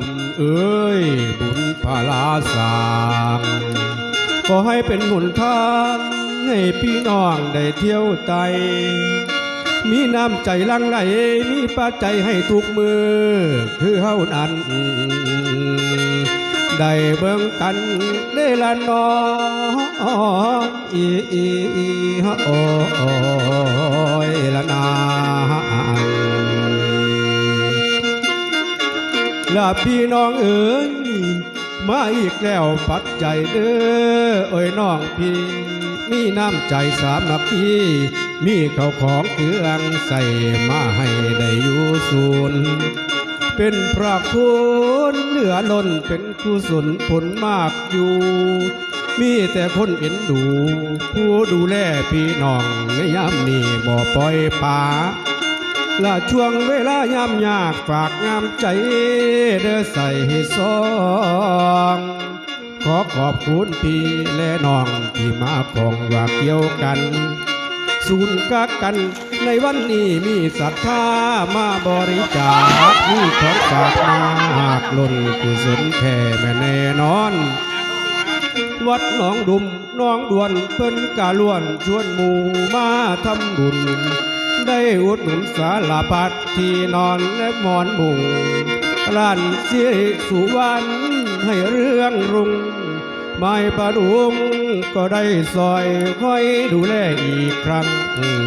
บุญเอ้ย บุญพาลาสามขอให้เป็นหนทางให้พี่น้องได้เที่ยวไต มีน้ำใจลังไหล มีปัจจัยให้ทุกมือ คือเฮานั้นได้เบิ่งกันได้ละนออีอีอีฮะโอ้ย ละนาพี่น้องเอ๋ยมาอีกแล้วปัจจัยเด้อเอ้ยน้องพี่ มีน้ำใจสามนับพี่มีเขาวของเครื่องใส่มาให้ได้อยู่ศูนย์เป็นพระคุณเหลือล้นเป็นกุศลผลมากอยู่ มีแต่คนเอ็นดู ผู้ดูแลพี่น้องในยามนี้บ่ปล่อยป่า ละช่วงเวลายามยากฝากงามใจเด้อใส่ให้ซองขอขอบคุณพี่และน้องที่มาพองว่าเกี่ยวกันศูนย์กักกันในวันนี้มีศรัทธามาบริจาคมีของฝากมากล้นกุศลแผ่แม่แน่นอน วัดหนองดุมหนองดวนเพิ่นกาล้วนชวนหมู่มาทำบุญ ได้อุดหนุนสาลาพัดที่นอนและหมอนมุงร้านสิริสุวรรณให้เรื่องรุ่งไม่ประดุงก็ได้ซอยคอยดูแลอีกครั้ง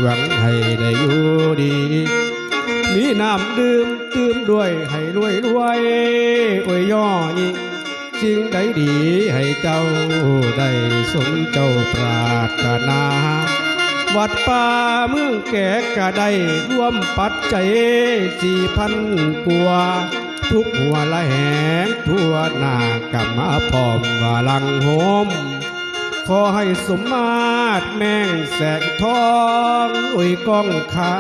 หวังให้ได้อยู่ดี มีน้ำดื่มตื่มด้วยให้รวยรวยอวยย่อยิ่งสิ่งใดดีให้เจ้าได้สมเจ้าปรารถนา วัดป่าเมืองแก่กะได้ร่วมปัจจัยสี่พันกว่าทุกหัวละแหงทั่วหน้ากำมาพร้อมว่าลังโหมขอให้สมมาตรแม่งแสงทองอุ้ยก้องคา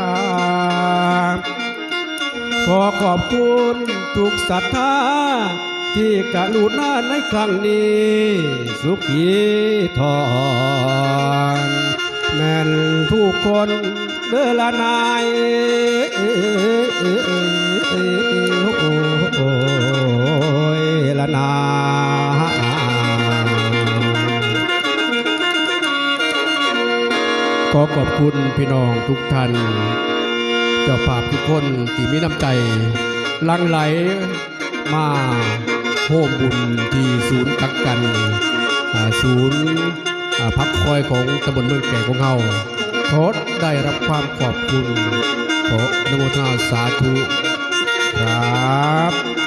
ขอขอบคุณทุกศรัทธาที่กรุณาในครั้งนี้ สุขีทอน แม่นทุกคนเด้อละนายโอ้ยละนาขอขอบคุณพี่น้องทุกท่าน เจ้าภาพทุกคนที่มีน้ำใจลังไหลมาโฮมบุญที่ศูนย์กักกันศูนย์ พักคอยของตำบลเมืองแก่ของเฮาทศได้รับความขอบคุณขอนโมทนาสาธุครับ